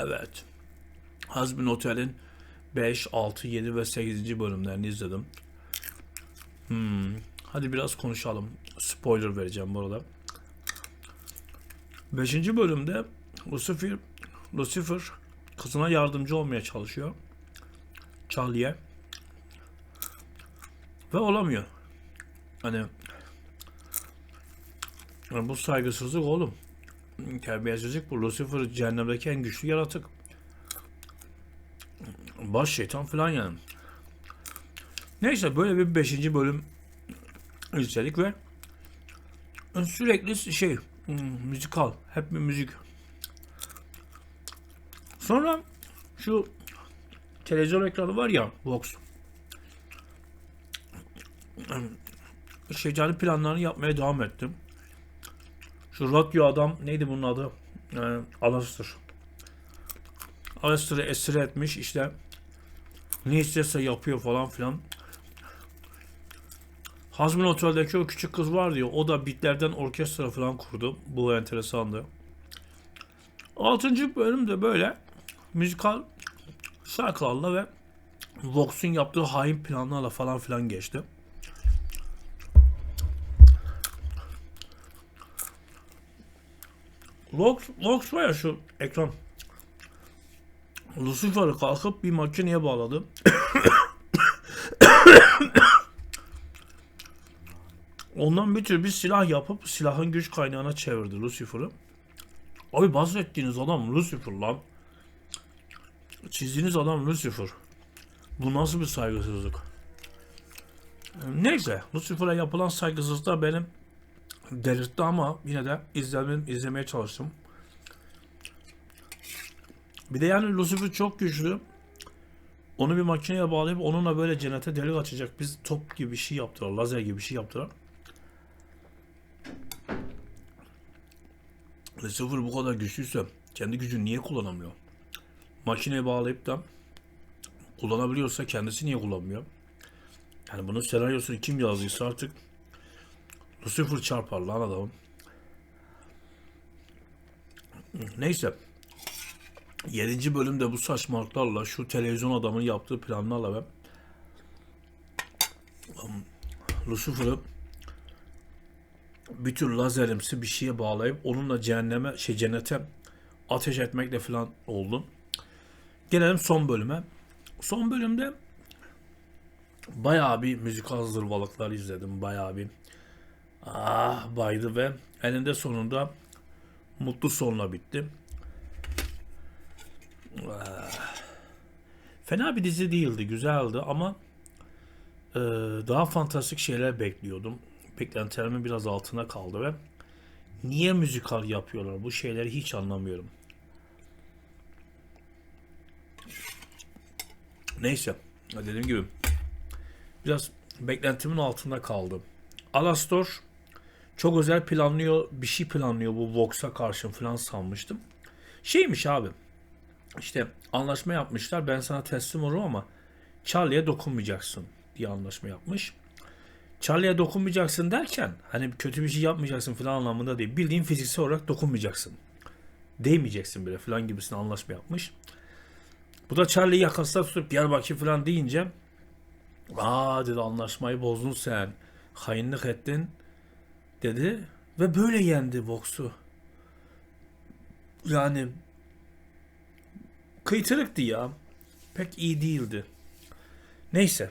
Evet. Hazbin Otel'in 5, 6, 7 ve 8. bölümlerini izledim. Hmm. Hadi biraz konuşalım. Spoiler vereceğim bu arada. 5. bölümde Lucifer, Lucifer kızına yardımcı olmaya çalışıyor. Charlie'ye. Ve olamıyor. Hani yani bu saygısızlık oğlum. Terbiyesizlik bu. Lucifer cehennemdeki en güçlü yaratık. Baş şeytan falan yani. Neyse böyle bir 5. bölüm izledik ve sürekli şey müzikal. Hep bir müzik. Sonra şu televizyon ekranı var ya Vox. Şeytani planlarını yapmaya devam ettim. Şu radyo adam neydi bunun adı? Ee, Alastor. Alastor'ı esir etmiş işte. Ne isterse yapıyor falan filan. Hazmin Otel'deki o küçük kız var diyor. O da bitlerden orkestra falan kurdu. Bu enteresandı. Altıncı bölüm de böyle müzikal şarkılarla ve Vox'un yaptığı hain planlarla falan filan geçti. Vox, Vox var ya şu ekran. Lucifer'ı kalkıp bir makineye bağladı. Ondan bir tür bir silah yapıp silahın güç kaynağına çevirdi Lucifer'ı. Abi bahsettiğiniz adam Lucifer lan. Çizdiğiniz adam Lucifer. Bu nasıl bir saygısızlık? Neyse Lucifer'a yapılan saygısızlık benim delirtti ama yine de izlemem, izlemeye çalıştım. Bir de yani Lucifer çok güçlü. Onu bir makineye bağlayıp onunla böyle cennete delik açacak. Biz top gibi bir şey yaptılar. Lazer gibi bir şey yaptılar. Lucifer bu kadar güçlüyse kendi gücünü niye kullanamıyor? Makineye bağlayıp da kullanabiliyorsa kendisi niye kullanmıyor? Yani bunun senaryosunu kim yazdıysa artık Lucifer çarpar lan adamın. Neyse. 7. bölümde bu saçmalıklarla şu televizyon adamın yaptığı planlarla ve um, Lucifer'ı bir tür lazerimsi bir şeye bağlayıp onunla cehenneme şey cennete ateş etmekle falan oldu. Gelelim son bölüme. Son bölümde bayağı bir müzikal zırvalıklar izledim. Bayağı bir ah baydı ve eninde sonunda mutlu sonla bitti. Ah. Fena bir dizi değildi, güzeldi ama e, daha fantastik şeyler bekliyordum. Beklentilerimin biraz altına kaldı ve niye müzikal yapıyorlar bu şeyleri hiç anlamıyorum. Neyse, dediğim gibi biraz beklentimin altında kaldı. Alastor çok özel planlıyor, bir şey planlıyor bu Vox'a karşı falan sanmıştım. Şeymiş abi. İşte anlaşma yapmışlar. Ben sana teslim olurum ama Charlie'ye dokunmayacaksın diye anlaşma yapmış. Charlie'ye dokunmayacaksın derken hani kötü bir şey yapmayacaksın falan anlamında değil. Bildiğin fiziksel olarak dokunmayacaksın. Değmeyeceksin bile falan gibisine anlaşma yapmış. Bu da Charlie'yi yakasına tutup gel bakayım falan deyince aa dedi anlaşmayı bozdun sen. Hainlik ettin dedi ve böyle yendi Vox'u. Yani kıytırıktı ya. Pek iyi değildi. Neyse.